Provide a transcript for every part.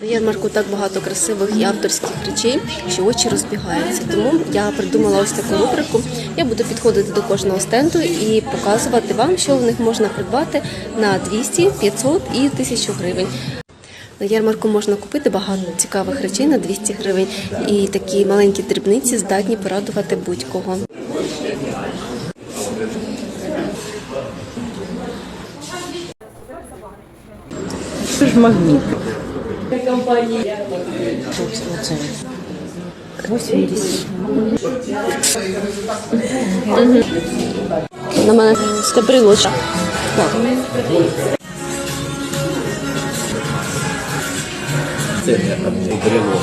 На ярмарку так багато красивих і авторських речей, що очі розбігаються. Тому я придумала ось таку рубрику. Я буду підходити до кожного стенду і показувати вам, що в них можна придбати на 200, 500 і 1000 гривень. На ярмарку можна купити багато цікавих речей на 200 гривень, і такі маленькі дрібниці здатні порадувати будь-кого. Це ж магніт. Оце. 80. На мене стебрилочка. Це брело.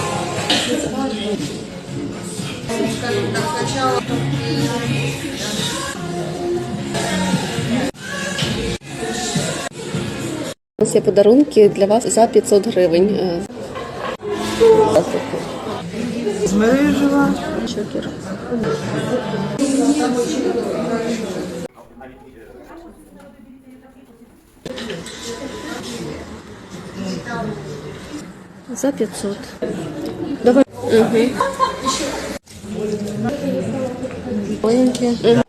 У нас є подарунки для вас за 500 гривень. Е, Змережила. Чокер. За 500. Давай. Угу. Маленькі. Це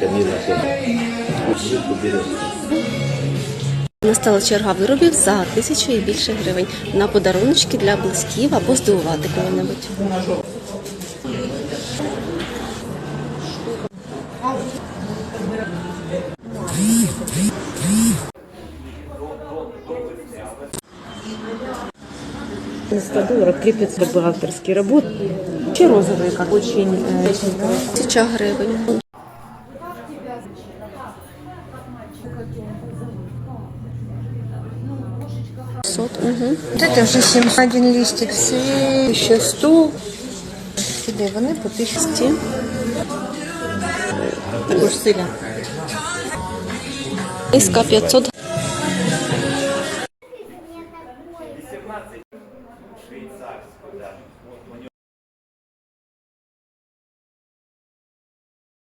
тканина. Настала черга виробів за тисячу і більше гривень на подаруночки для близьків або здивувати кого-небудь. На 100 долларов крепятся авторские работы. Вообще розовые, как очень... Е, Тысяча гривень. 500. Угу. Вот это вже 7. Один листик всі 1100. Іде вони по 1000. Також силя. Іска 500